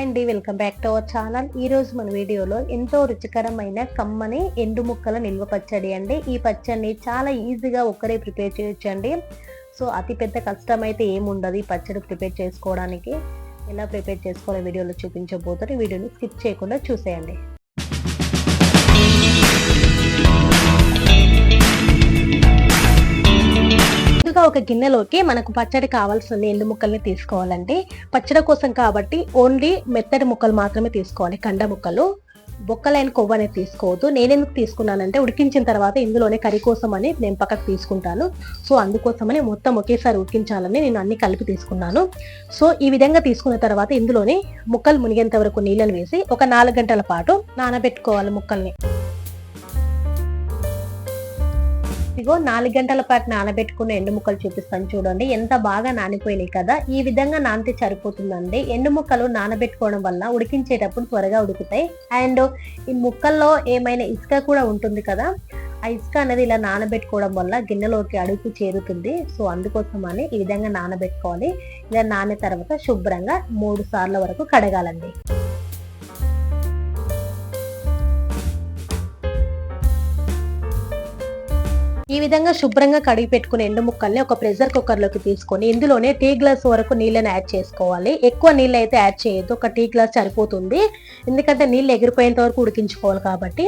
Hi అండి welcome back to our channel. ఈ రోజు మన వీడియోలో ఎంతో రుచికరమైన కమ్మని ఎండు ముక్కల నిల్వ పచ్చడి అండి. ఈ పచ్చడిని చాలా ఈజీగా ఒక్కరే ప్రిపేర్ చేయొచ్చండి. సో అతి పెద్ద కష్టం అయితే ఏముండదు ఈ పచ్చడి ప్రిపేర్ చేసుకోవడానికి. ఎలా ప్రిపేర్ చేసుకోవాలో వీడియోలో చూపించబోతుంది వీడియోని స్కిప్ చేయకుండా చూసేయండి. ముందుగా ఒక గిన్నెలోకి మనకు పచ్చడి కావాల్సిన ఎండు ముక్కల్ని తీసుకోవాలండి. పచ్చడి కోసం కాబట్టి ఓన్లీ మెత్తడి ముక్కలు మాత్రమే తీసుకోవాలి కండ ముక్కలు. బొక్కలైన కొవ్వు అనేది తీసుకోవద్దు. నేను ఎందుకు తీసుకున్నానంటే ఉడికించిన తర్వాత ఇందులోనే కర్రీ కోసం అని నేను పక్కకు తీసుకుంటాను. సో అందుకోసమని మొత్తం ఒకేసారి ఉడికించాలని నేను అన్ని కలిపి తీసుకున్నాను. సో ఈ విధంగా తీసుకున్న తర్వాత ఇందులోనే ముక్కలు మునిగేంత వరకు నీళ్ళని వేసి ఒక నాలుగు గంటల పాటు నానబెట్టుకోవాలి ముక్కల్ని. ఇదిగో నాలుగు గంటల పాటు నానబెట్టుకున్న ఎండు ముక్కలు చూపిస్తాను చూడండి. ఎంత బాగా నానిపోయినాయి కదా. ఈ విధంగా నానితే సరిపోతుందండి. ఎండు ముక్కలు నానబెట్టుకోవడం వల్ల ఉడికించేటప్పుడు త్వరగా ఉడుకుతాయి. అండ్ ఈ ముక్కల్లో ఏమైనా ఇసుక కూడా ఉంటుంది కదా. ఆ ఇసుక అనేది ఇలా నానబెట్టుకోవడం వల్ల గిన్నెలోకి అడుగు చేరుతుంది. సో అందుకోసం అని ఈ విధంగా నానబెట్టుకోవాలి. ఇలా నానే తర్వాత శుభ్రంగా మూడు సార్ల వరకు కడగాలండి. ఈ విధంగా శుభ్రంగా కడిగి పెట్టుకున్న ఎండు ముక్కల్ని ఒక ప్రెషర్ కుక్కర్లోకి తీసుకొని ఇందులోనే టీ గ్లాస్ వరకు నీళ్ళని యాడ్ చేసుకోవాలి. ఎక్కువ నీళ్ళు అయితే యాడ్ చేయొద్దు. ఒక టీ గ్లాస్ సరిపోతుంది. ఎందుకంటే నీళ్ళు ఎగిరిపోయేంత వరకు ఉడికించుకోవాలి కాబట్టి.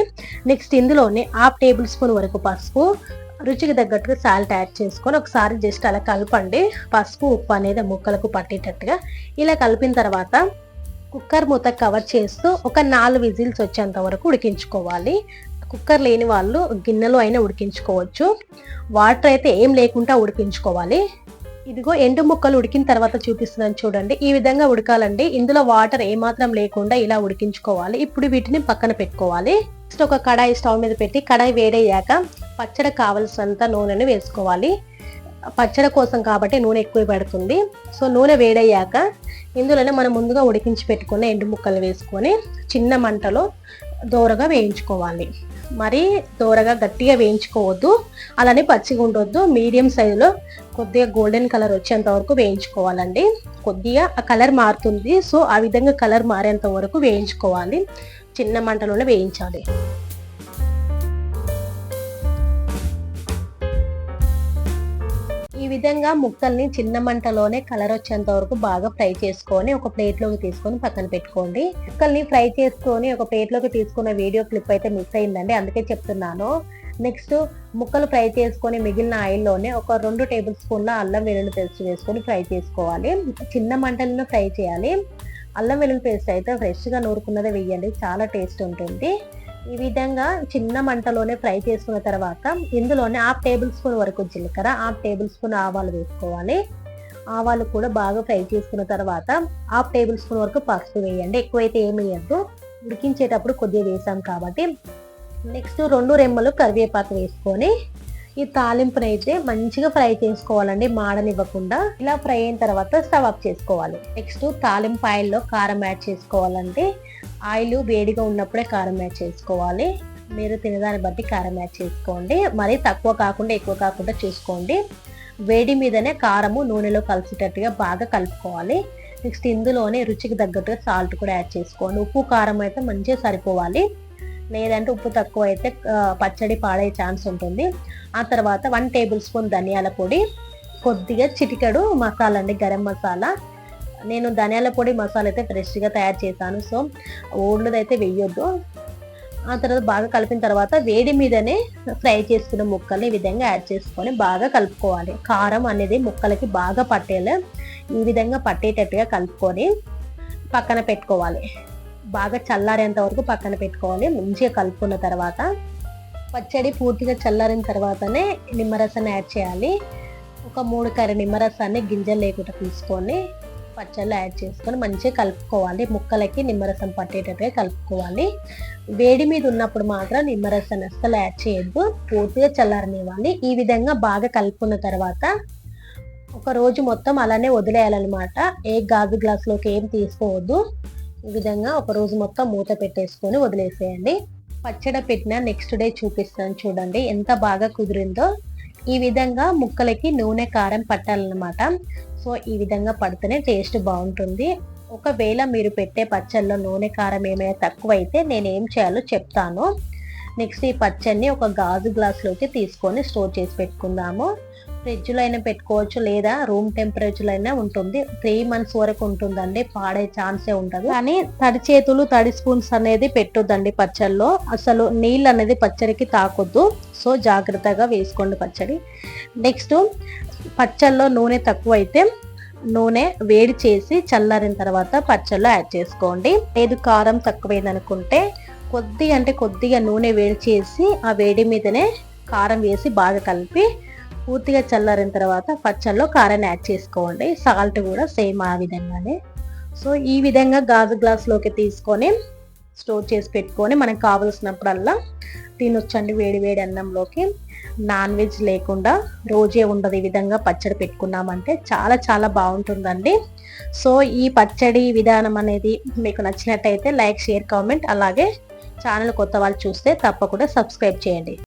నెక్స్ట్ ఇందులోనే హాఫ్ టేబుల్ స్పూన్ వరకు పసుపు రుచికి తగ్గట్టుగా సాల్ట్ యాడ్ చేసుకొని ఒకసారి జస్ట్ అలా కలపండి. పసుపు ఉప్పు అనేది ముక్కలకు పట్టేటట్టుగా. ఇలా కలిపిన తర్వాత కుక్కర్ మూత కవర్ చేస్తూ ఒక నాలుగు విజిల్స్ వచ్చేంత వరకు ఉడికించుకోవాలి. కుక్కర్ లేని వాళ్ళు గిన్నెలో అయినా ఉడికించుకోవచ్చు. వాటర్ అయితే ఏం లేకుండా ఉడికించుకోవాలి. ఇదిగో ఎండు ముక్కలు ఉడికిన తర్వాత చూపిస్తున్నాను చూడండి. ఈ విధంగా ఉడకాలండి. ఇందులో వాటర్ ఏమాత్రం లేకుండా ఇలా ఉడికించుకోవాలి. ఇప్పుడు వీటిని పక్కన పెట్టుకోవాలి. నెక్స్ట్ ఒక కడాయి స్టవ్ మీద పెట్టి కడాయి వేడయ్యాక పచ్చడి కావలసినంత నూనెను వేసుకోవాలి. పచ్చడి కోసం కాబట్టి నూనె ఎక్కువ పడుతుంది. సో నూనె వేడయ్యాక ఇందులోనే మనం ముందుగా ఉడికించి పెట్టుకున్న ఎండు ముక్కలు వేసుకొని చిన్న మంటలో దోరగా వేయించుకోవాలి. మరీ దూరగా గట్టిగా వేయించుకోవద్దు. అలానే పచ్చిగా ఉండొద్దు. మీడియం సైజులో కొద్దిగా గోల్డెన్ కలర్ వచ్చేంత వరకు వేయించుకోవాలండి. కొద్దిగా ఆ కలర్ మారుతుంది. సో ఆ విధంగా కలర్ మారేంత వరకు వేయించుకోవాలి. చిన్న మంటలోనే వేయించాలి. విధంగా ముక్కల్ని చిన్న మంటలోనే కలర్ వచ్చేంత వరకు బాగా ఫ్రై చేసుకొని ఒక ప్లేట్లోకి తీసుకొని పక్కన పెట్టుకోండి. ముక్కల్ని ఫ్రై చేసుకొని ఒక ప్లేట్లోకి తీసుకున్న వీడియో క్లిప్ అయితే మిస్ అయిందండి. అందుకే చెప్తున్నాను. నెక్స్ట్ ముక్కలు ఫ్రై చేసుకొని మిగిలిన ఆయిల్లోనే ఒక రెండు టేబుల్ స్పూన్ల అల్లం వెల్లుల్లి పేస్ట్ వేసుకొని ఫ్రై చేసుకోవాలి. చిన్న మంటలను ఫ్రై చేయాలి. అల్లం వెల్లుల్లి పేస్ట్ అయితే ఫ్రెష్గా నూరుకున్నదే వేయండి. చాలా టేస్ట్ ఉంటుంది. ఈ విధంగా చిన్న మంటలోనే ఫ్రై చేసుకున్న తర్వాత ఇందులోనే హాఫ్ టేబుల్ స్పూన్ వరకు జీలకర్ర హాఫ్ టేబుల్ స్పూన్ ఆవాలు వేసుకోవాలి. ఆవాలు కూడా బాగా ఫ్రై చేసుకున్న తర్వాత హాఫ్ టేబుల్ స్పూన్ వరకు పసుపు వేయండి. ఎక్కువైతే ఏమి వేయద్దు. ఉడికించేటప్పుడు కొద్దిగా వేసాం కాబట్టి నెక్స్ట్ రెండు రెమ్మలు కరివేపాకు వేసుకొని ఈ తాలింపును అయితే మంచిగా ఫ్రై చేసుకోవాలండి. మాడనివ్వకుండా ఇలా ఫ్రై అయిన తర్వాత స్టవ్ ఆఫ్ చేసుకోవాలి. నెక్స్ట్ తాలింపు ఆయిల్లో కారం యాడ్ చేసుకోవాలండి. ఆయిల్ వేడిగా ఉన్నప్పుడే కారం యాడ్ చేసుకోవాలి. మీరు తినేదాన్ని బట్టి కారం యాడ్ చేసుకోండి. మరీ తక్కువ కాకుండా ఎక్కువ కాకుండా చూసుకోండి. వేడి మీదనే కారము నూనెలో కలిసేటట్టుగా బాగా కలుపుకోవాలి. నెక్స్ట్ ఇందులోనే రుచికి తగ్గట్టుగా సాల్ట్ కూడా యాడ్ చేసుకోండి. ఉప్పు కారం అయితే మంచిగా సరిపోవాలి. లేదంటే ఉప్పు తక్కువ అయితే పచ్చడి పాడే ఛాన్స్ ఉంటుంది. ఆ తర్వాత వన్ టేబుల్ స్పూన్ ధనియాల పొడి కొద్దిగా చిటికెడు మసాలా అండి గరం మసాలా. నేను ధనియాల పొడి మసాలా అయితే ఫ్రెష్గా తయారు చేశాను. సో ఓల్డ్ది అయితే ఆ తర్వాత బాగా కలిపిన తర్వాత వేడి మీదనే ఫ్రై చేసుకున్న ముక్కల్ని ఈ విధంగా యాడ్ చేసుకొని బాగా కలుపుకోవాలి. కారం అనేది ముక్కలకి బాగా పట్టేలా ఈ విధంగా పట్టేటట్టుగా కలుపుకొని పక్కన పెట్టుకోవాలి. బాగా చల్లారేంత వరకు పక్కన పెట్టుకోవాలి. మంచిగా కలుపుకున్న తర్వాత పచ్చడి పూర్తిగా చల్లారిన తర్వాతనే నిమ్మరసాన్ని యాడ్ చేయాలి. ఒక మూడు కర్రీ నిమ్మరసాన్ని గింజలు లేకుండా తీసుకొని పచ్చళ్ళు యాడ్ చేసుకొని మంచిగా కలుపుకోవాలి. ముక్కలకి నిమ్మరసం పట్టేటట్టుగా కలుపుకోవాలి. వేడి మీద ఉన్నప్పుడు మాత్రం నిమ్మరసం అస్సలు యాడ్ చేయొద్దు. పూర్తిగా చల్లారనివ్వాలి. ఈ విధంగా బాగా కలుపుకున్న తర్వాత ఒక రోజు మొత్తం అలానే వదిలేయాలన్నమాట. ఏ గాజు గ్లాసులోకి ఏం తీసుకోవద్దు. ఈ విధంగా ఒక రోజు మొత్తం మూత పెట్టేసుకొని వదిలేసేయండి. పచ్చడి పెట్టిన నెక్స్ట్ డే చూపిస్తాను చూడండి ఎంత బాగా కుదిరిందో. ఈ విధంగా ముక్కలకి నూనె కారం పట్టాలన్నమాట. సో ఈ విధంగా పడితేనే టేస్ట్ బాగుంటుంది. ఒకవేళ మీరు పెట్టే పచ్చళ్ళలో నూనె కారం ఏమైనా తక్కువైతే నేను ఏం చేయాలో చెప్తాను. నెక్స్ట్ ఈ పచ్చడిని ఒక గాజు గ్లాస్లోకి తీసుకొని స్టోర్ చేసి పెట్టుకుందాము. ఫ్రిడ్జ్లో అయినా పెట్టుకోవచ్చు లేదా రూమ్ టెంపరేచర్ అయినా ఉంటుంది. త్రీ మంత్స్ వరకు ఉంటుందండి పాడే ఛాన్సే ఉంటుంది కానీ తడి చేతులు తడి స్పూన్స్ అనేది పెట్టొద్దండి పచ్చళ్ళలో. అసలు నీళ్ళు అనేది పచ్చడికి తాకొద్దు. సో జాగ్రత్తగా వేసుకోండి పచ్చడి. నెక్స్ట్ పచ్చళ్ళలో నూనె తక్కువ అయితే నూనె వేడి చేసి చల్లారిన తర్వాత పచ్చళ్ళు యాడ్ చేసుకోండి. లేదు కారం తక్కువైంది అనుకుంటే కొద్దిగా అంటే కొద్దిగా నూనె వేడి చేసి ఆ వేడి మీదనే కారం వేసి బాగా కలిపి పూర్తిగా చల్లారిన తర్వాత పచ్చళ్ళలో కారాన్ని యాడ్ చేసుకోండి. సాల్ట్ కూడా సేమ్ ఆ విధంగానే. సో ఈ విధంగా గాజు గ్లాస్లోకి తీసుకొని స్టోర్ చేసి పెట్టుకొని మనకు కావలసినప్పుడల్లా తినొచ్చండి వేడి వేడి అన్నంలోకి. నాన్ వెజ్ లేకుండా రోజే ఉండదు ఈ విధంగా పచ్చడి పెట్టుకున్నామంటే చాలా చాలా బాగుంటుందండి. సో ఈ పచ్చడి విధానం అనేది మీకు నచ్చినట్టయితే లైక్ షేర్ కామెంట్ అలాగే ఛానల్ కొత్త వాళ్ళు చూస్తే తప్పకుండా సబ్స్క్రైబ్ చేయండి.